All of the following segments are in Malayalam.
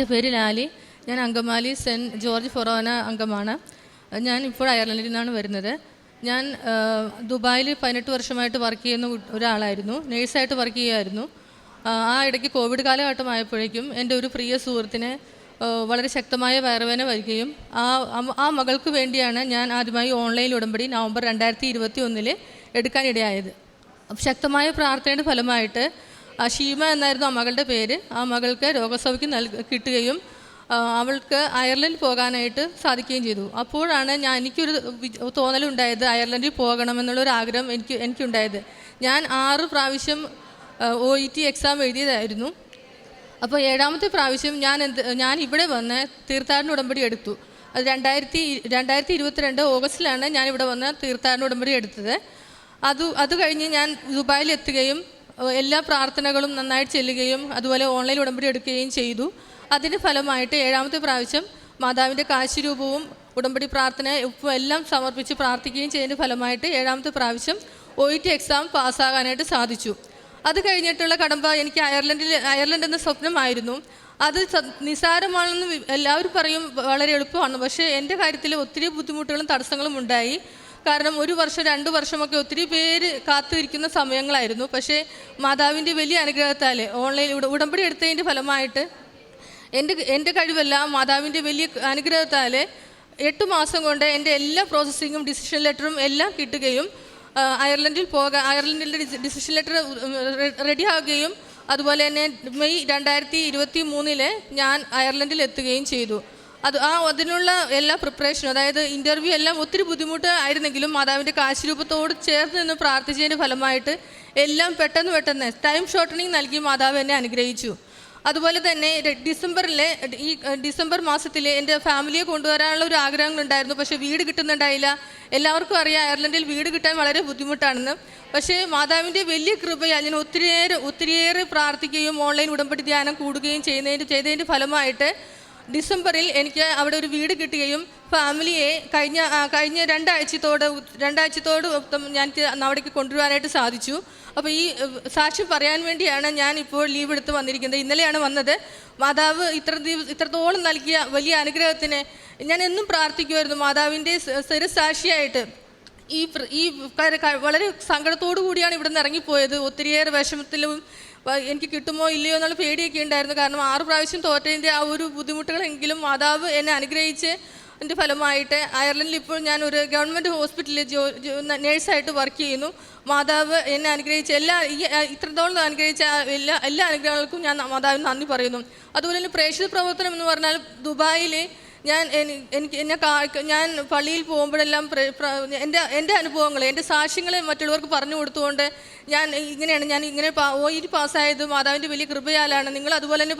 എന്റെ പേര് ലാലി. ഞാൻ അങ്കമാലി സെന്റ് ജോർജ് ഫൊറോന അംഗമാണ്. ഞാൻ ഇപ്പോൾ അയർലൻഡിൽ നിന്നാണ് വരുന്നത്. ഞാൻ ദുബായിൽ പതിനെട്ട് വർഷമായിട്ട് വർക്ക് ചെയ്യുന്ന ഒരാളായിരുന്നു. നേഴ്സായിട്ട് വർക്ക് ചെയ്യുമായിരുന്നു ആ ഇടയ്ക്ക് കോവിഡ് കാലഘട്ടമായപ്പോഴേക്കും എന്റെ ഒരു പ്രിയ സുഹൃത്തിനെ വളരെ ശക്തമായ വയറുവേന വരികയും ആ ആ മകൾക്ക് വേണ്ടിയാണ് ഞാൻ ആദ്യമായി ഓൺലൈൻ ഉടമ്പടി നവംബർ രണ്ടായിരത്തി ഇരുപത്തി ഒന്നിൽ എടുക്കാനിടയായത്. ശക്തമായ പ്രാർത്ഥനയുടെ ഫലമായിട്ട് ഷീമ എന്നായിരുന്നു ആ മകളുടെ പേര്. ആ മകൾക്ക് രോഗസൗഖ്യം നൽക കിട്ടുകയും അവൾക്ക് അയർലൻഡ് പോകാനായിട്ട് സാധിക്കുകയും ചെയ്തു. അപ്പോഴാണ് ഞാൻ എനിക്കൊരു തോന്നലുണ്ടായത് അയർലൻഡിൽ പോകണമെന്നുള്ളൊരു ആഗ്രഹം എനിക്ക് എനിക്കുണ്ടായത്. ഞാൻ ആറ് പ്രാവശ്യം ഒ ഇ ടി എക്സാം എഴുതിയതായിരുന്നു. അപ്പോൾ ഏഴാമത്തെ പ്രാവശ്യം ഞാൻ എന്ത് ഞാൻ ഇവിടെ വന്ന് തീർത്ഥാടന ഉടമ്പടി എടുത്തു. അത് രണ്ടായിരത്തി രണ്ടായിരത്തി ഇരുപത്തിരണ്ട് ഓഗസ്റ്റിലാണ് ഞാൻ ഇവിടെ വന്ന് തീർത്ഥാടന ഉടമ്പടി എടുത്തത്. അത് അത് കഴിഞ്ഞ് ഞാൻ ദുബായിൽ എത്തുകയും എല്ലാ പ്രാർത്ഥനകളും നന്നായിട്ട് ചെല്ലുകയും അതുപോലെ ഓൺലൈൻ ഉടമ്പടി എടുക്കുകയും ചെയ്തു. അതിന്റെ ഫലമായിട്ട് ഏഴാമത്തെ പ്രാവശ്യം മാതാവിന്റെ കാശിരൂപവും ഉടമ്പടി പ്രാർത്ഥന ഉപ്പും എല്ലാം സമർപ്പിച്ച് പ്രാർത്ഥിക്കുകയും ചെയ്തതിന്റെ ഫലമായിട്ട് ഏഴാമത്തെ പ്രാവശ്യം ഒ ഇ ടി എക്സാം പാസ്സാകാനായിട്ട് സാധിച്ചു. അത് കഴിഞ്ഞിട്ടുള്ള കടമ്പ എനിക്ക് അയർലൻഡിൽ അയർലൻഡ് എന്ന സ്വപ്നമായിരുന്നു. അത് നിസാരമാണെന്ന് എല്ലാവരും പറയും വളരെ എളുപ്പമാണ്. പക്ഷേ എന്റെ കാര്യത്തിൽ ഒത്തിരി ബുദ്ധിമുട്ടുകളും തടസ്സങ്ങളും ഉണ്ടായി. കാരണം ഒരു വർഷം രണ്ട് വർഷമൊക്കെ ഒത്തിരി പേര് കാത്തിരിക്കുന്ന സമയങ്ങളായിരുന്നു. പക്ഷേ മാതാവിന്റെ വലിയ അനുഗ്രഹത്താൽ ഓൺലൈൻ ഉടമ്പടി എടുത്തതിന്റെ ഫലമായിട്ട് എന്റെ എന്റെ കഴിവല്ല മാതാവിന്റെ വലിയ അനുഗ്രഹത്താൽ എട്ട് മാസം കൊണ്ട് എന്റെ എല്ലാ പ്രോസസ്സിങ്ങും ഡിസിഷൻ ലെറ്ററും എല്ലാം കിട്ടുകയും അയർലൻഡിൽ പോകാൻ അയർലൻഡിന്റെ ഡിസിഷൻ ലെറ്റർ റെഡി റെഡിയാകുകയും അതുപോലെ തന്നെ മെയ് രണ്ടായിരത്തി ഇരുപത്തി മൂന്നിൽ ഞാൻ അയർലൻഡിൽ എത്തുകയും ചെയ്തു. അത് ആ അതിനുള്ള എല്ലാ പ്രിപ്പറേഷനും അതായത് ഇന്റർവ്യൂ എല്ലാം ഒത്തിരി ബുദ്ധിമുട്ട് ആയിരുന്നെങ്കിലും മാതാവിന്റെ കാശിരൂപത്തോട് ചേർന്ന് നിന്ന് പ്രാർത്ഥിച്ചതിന്റെ ഫലമായിട്ട് എല്ലാം പെട്ടെന്ന് പെട്ടെന്ന് ടൈം ഷോർട്ടനിങ് നൽകി മാതാവ് എന്നെ അനുഗ്രഹിച്ചു. അതുപോലെ തന്നെ ഡിസംബറിലെ ഈ ഡിസംബർ മാസത്തിൽ എന്റെ ഫാമിലിയെ കൊണ്ടുവരാനുള്ള ഒരു ആഗ്രഹങ്ങളുണ്ടായിരുന്നു. പക്ഷേ വീട് കിട്ടുന്നുണ്ടായില്ല. എല്ലാവർക്കും അറിയാം അയർലൻഡിൽ വീട് കിട്ടാൻ വളരെ ബുദ്ധിമുട്ടാണെന്ന്. പക്ഷേ മാതാവിന്റെ വലിയ കൃപയാൽ ഞാൻ ഒത്തിരിയേറെ ഒത്തിരിയേറെ പ്രാർത്ഥിക്കുകയും ഓൺലൈൻ ഉടമ്പടി ധ്യാനം കൂടുകയും ചെയ്യുന്നതിന്റെ ചെയ്തതിന്റെ ഫലമായിട്ട് ഡിസംബറിൽ എനിക്ക് അവിടെ ഒരു വീട് കിട്ടുകയും ഫാമിലിയെ കഴിഞ്ഞ കഴിഞ്ഞ രണ്ടാഴ്ചത്തോട് രണ്ടാഴ്ചത്തോട് ഞാൻ അവിടേക്ക് കൊണ്ടുവരാനായിട്ട് സാധിച്ചു. അപ്പോൾ ഈ സാക്ഷി പറയാൻ വേണ്ടിയാണ് ഞാൻ ഇപ്പോൾ ലീവ് എടുത്ത് വന്നിരിക്കുന്നത്. ഇന്നലെയാണ് വന്നത്. മാതാവ് ഇത്ര ദിവസം ഇത്രത്തോളം നൽകിയ വലിയ അനുഗ്രഹത്തിന് ഞാൻ എന്നും പ്രാർത്ഥിക്കുമായിരുന്നു. മാതാവിന്റെ സ്ഥിരസാക്ഷിയായിട്ട് ഈ ഈ വളരെ സങ്കടത്തോടു കൂടിയാണ് ഇവിടെ നിന്ന് ഇറങ്ങിപ്പോയത്. ഒത്തിരിയേറെ വിഷമത്തിലും എനിക്ക് കിട്ടുമോ ഇല്ലയോ എന്നുള്ള പേടിയൊക്കെ ഉണ്ടായിരുന്നു. കാരണം ആറ് പ്രാവശ്യം തോറ്റതിന്റെ ആ ഒരു ബുദ്ധിമുട്ടുകളെങ്കിലും മാതാവ് എന്നെ അനുഗ്രഹിച്ച് എന്റെ ഫലമായിട്ട് അയർലൻഡിൽ ഇപ്പോൾ ഞാൻ ഒരു ഗവൺമെന്റ് ഹോസ്പിറ്റലിൽ ജോ നേഴ്സായിട്ട് വർക്ക് ചെയ്യുന്നു. മാതാവ് എന്നെ അനുഗ്രഹിച്ച എല്ലാ ഇത്രത്തോളം അനുഗ്രഹിച്ച എല്ലാ എല്ലാ അനുഗ്രഹങ്ങൾക്കും ഞാൻ മാതാവിന് നന്ദി പറയുന്നു. അതുപോലെ തന്നെ പ്രേക്ഷിത പ്രവർത്തനം എന്ന് പറഞ്ഞാൽ ദുബായിൽ ഞാൻ എനിക്ക് എന്നെ ഞാൻ പള്ളിയിൽ പോകുമ്പോഴെല്ലാം എന്റെ എന്റെ അനുഭവങ്ങൾ എന്റെ സാക്ഷ്യങ്ങളെ മറ്റുള്ളവർക്ക് പറഞ്ഞു കൊടുത്തുകൊണ്ട് ഞാൻ ഇങ്ങനെയാണ് ഞാൻ ഇങ്ങനെ ഒ ഇ പാസ്സായത് മാതാവിന്റെ വലിയ കൃപയാലാണ് നിങ്ങൾ അതുപോലെ തന്നെ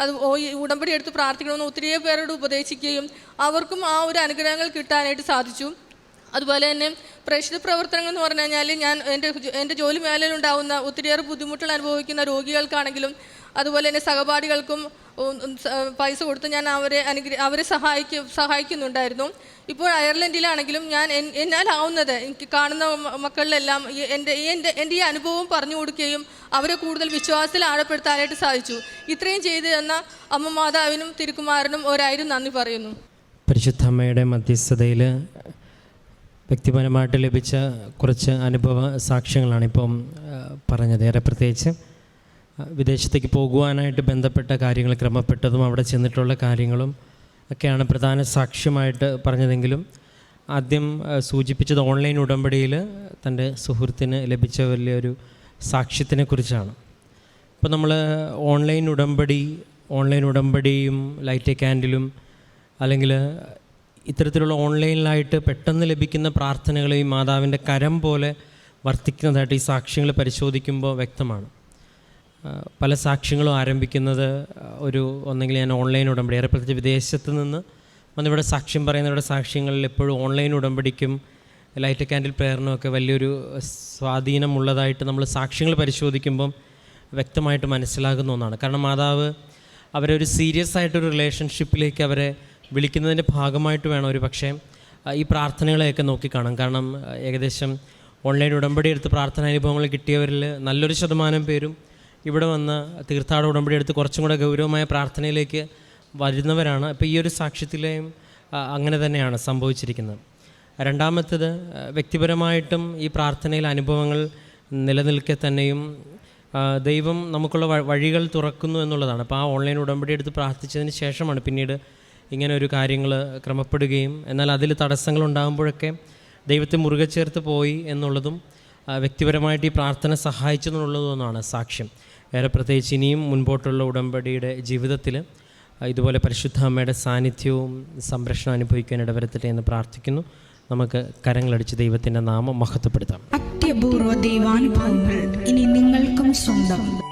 അത് ഈ ഉടമ്പടി എടുത്ത് പ്രാർത്ഥിക്കണമെന്ന് ഒത്തിരിയേ പേരോട് ഉപദേശിക്കുകയും അവർക്കും ആ ഒരു അനുഗ്രഹങ്ങൾ കിട്ടാനായിട്ട് സാധിച്ചു. അതുപോലെ തന്നെ പ്രേക്ഷിത പ്രവർത്തനങ്ങൾ എന്ന് പറഞ്ഞു കഴിഞ്ഞാൽ ഞാൻ എന്റെ എന്റെ ജോലി മേഖലയിലുണ്ടാവുന്ന ഒത്തിരിയേറെ ബുദ്ധിമുട്ടുകൾ അനുഭവിക്കുന്ന രോഗികൾക്കാണെങ്കിലും അതുപോലെ തന്നെ സഹപാഠികൾക്കും പൈസ കൊടുത്ത് ഞാൻ അവരെ അനുഗ്രഹ അവരെ സഹായിക്കും സഹായിക്കുന്നുണ്ടായിരുന്നു. ഇപ്പോൾ അയർലൻഡിലാണെങ്കിലും ഞാൻ എന്നാലാവുന്നത്. എനിക്ക് കാണുന്ന മക്കളിലെല്ലാം എന്റെ എന്റെ എന്റെ ഈ അനുഭവം പറഞ്ഞു കൊടുക്കുകയും അവരെ കൂടുതൽ വിശ്വാസത്തിൽ ആഴപ്പെടുത്താനായിട്ട് സാധിച്ചു. ഇത്രയും ചെയ്തു തന്ന അമ്മ മാതാവിനും തിരുക്കുമാരനും ഒരായിരം നന്ദി പറയുന്നു. പരിശുദ്ധ അമ്മയുടെ മധ്യസ്ഥതയിൽ വ്യക്തിപരമായിട്ട് ലഭിച്ച കുറച്ച് അനുഭവ സാക്ഷ്യങ്ങളാണ് ഇപ്പം ആ, പറഞ്ഞത്. ഏറെ പ്രത്യേകിച്ച് വിദേശത്തേക്ക് പോകുവാനായിട്ട് ബന്ധപ്പെട്ട കാര്യങ്ങൾ ക്രമപ്പെട്ടതും അവിടെ ചെന്നിട്ടുള്ള കാര്യങ്ങളും ഒക്കെയാണ് പ്രധാന സാക്ഷ്യമായിട്ട് പറഞ്ഞതെങ്കിലും ആദ്യം സൂചിപ്പിച്ചത് ഓൺലൈൻ ഉടമ്പടിയിൽ തന്റെ സുഹൃത്തിന് ലഭിച്ച വലിയൊരു സാക്ഷ്യത്തിനെ കുറിച്ചാണ്. ഇപ്പോൾ നമ്മൾ ഓൺലൈൻ ഉടമ്പടി ഓൺലൈൻ ഉടമ്പടിയും ലൈറ്റ് ക്യാൻഡിലും അല്ലെങ്കിൽ ഇത്തരത്തിലുള്ള ഓൺലൈനിലായിട്ട് പെട്ടെന്ന് ലഭിക്കുന്ന പ്രാർത്ഥനകൾ ഈ മാതാവിന്റെ കരം പോലെ വർത്തിക്കുന്നതായിട്ട് ഈ സാക്ഷ്യങ്ങൾ പരിശോധിക്കുമ്പോൾ വ്യക്തമാണ്. പല സാക്ഷ്യങ്ങളും ആരംഭിക്കുന്നത് ഒരു ഒന്നെങ്കിൽ ഞാൻ ഓൺലൈൻ ഉടമ്പടി. ഏറെ പ്രത്യേകിച്ച് വിദേശത്ത് നിന്ന് വന്നിവിടെ സാക്ഷ്യം പറയുന്നവരുടെ സാക്ഷ്യങ്ങളിൽ എപ്പോഴും ഓൺലൈൻ ഉടമ്പടിക്കും ലൈറ്റ് ക്യാൻഡിൽ പ്രേരണമൊക്കെ വലിയൊരു സ്വാധീനമുള്ളതായിട്ട് നമ്മൾ സാക്ഷ്യങ്ങൾ പരിശോധിക്കുമ്പം വ്യക്തമായിട്ട് മനസ്സിലാകുന്ന ഒന്നാണ്. കാരണം മാതാവ് അവരെ ഒരു സീരിയസ് ആയിട്ടൊരു റിലേഷൻഷിപ്പിലേക്ക് അവരെ വിളിക്കുന്നതിന്റെ ഭാഗമായിട്ട് വേണം ഒരു പക്ഷേ ഈ പ്രാർത്ഥനകളെയൊക്കെ നോക്കിക്കാണാം. കാരണം ഏകദേശം ഓൺലൈൻ ഉടമ്പടി എടുത്ത് പ്രാർത്ഥനാനുഭവങ്ങൾ കിട്ടിയവരിൽ നല്ലൊരു ശതമാനം പേരും ഇവിടെ വന്ന് തീർത്ഥാട ഉടമ്പടി എടുത്ത് കുറച്ചും കൂടെ ഗൗരവമായ പ്രാർത്ഥനയിലേക്ക് വരുന്നവരാണ്. അപ്പോൾ ഈ ഒരു സാക്ഷ്യത്തിലെയും അങ്ങനെ തന്നെയാണ് സംഭവിച്ചിരിക്കുന്നത്. രണ്ടാമത്തേത് വ്യക്തിപരമായിട്ടും ഈ പ്രാർത്ഥനയിൽ അനുഭവങ്ങൾ നിലനിൽക്കെ തന്നെയും ദൈവം നമുക്കുള്ള വഴികൾ തുറക്കുന്നു എന്നുള്ളതാണ്. അപ്പോൾ ആ ഓൺലൈൻ ഉടമ്പടി എടുത്ത് പ്രാർത്ഥിച്ചതിന് ശേഷമാണ് പിന്നീട് ഇങ്ങനെ ഒരു കാര്യങ്ങൾ ക്രമപ്പെടുകയും എന്നാൽ അതിൽ തടസ്സങ്ങൾ ഉണ്ടാകുമ്പോഴൊക്കെ ദൈവത്തെ മുറുകെ ചേർത്ത് പോയി എന്നുള്ളതും വ്യക്തിപരമായിട്ട് ഈ പ്രാർത്ഥന സഹായിച്ചു എന്നുള്ളതെന്നാണ് സാക്ഷ്യം. ഏറെ പ്രത്യേകിച്ച് ഇനിയും മുൻപോട്ടുള്ള ഉടമ്പടിയുടെ ജീവിതത്തിൽ ഇതുപോലെ പരിശുദ്ധ അമ്മയുടെ സാന്നിധ്യവും സംരക്ഷണം അനുഭവിക്കാൻ ഇടവരത്തട്ടെ എന്ന് പ്രാർത്ഥിക്കുന്നു. നമുക്ക് കരങ്ങളടിച്ച് ദൈവത്തിന്റെ നാമം മഹത്വപ്പെടുത്താം. അത്യപൂർവ ദൈവാനുഭവങ്ങൾ ഇനി നിങ്ങൾക്കും സ്വന്തം.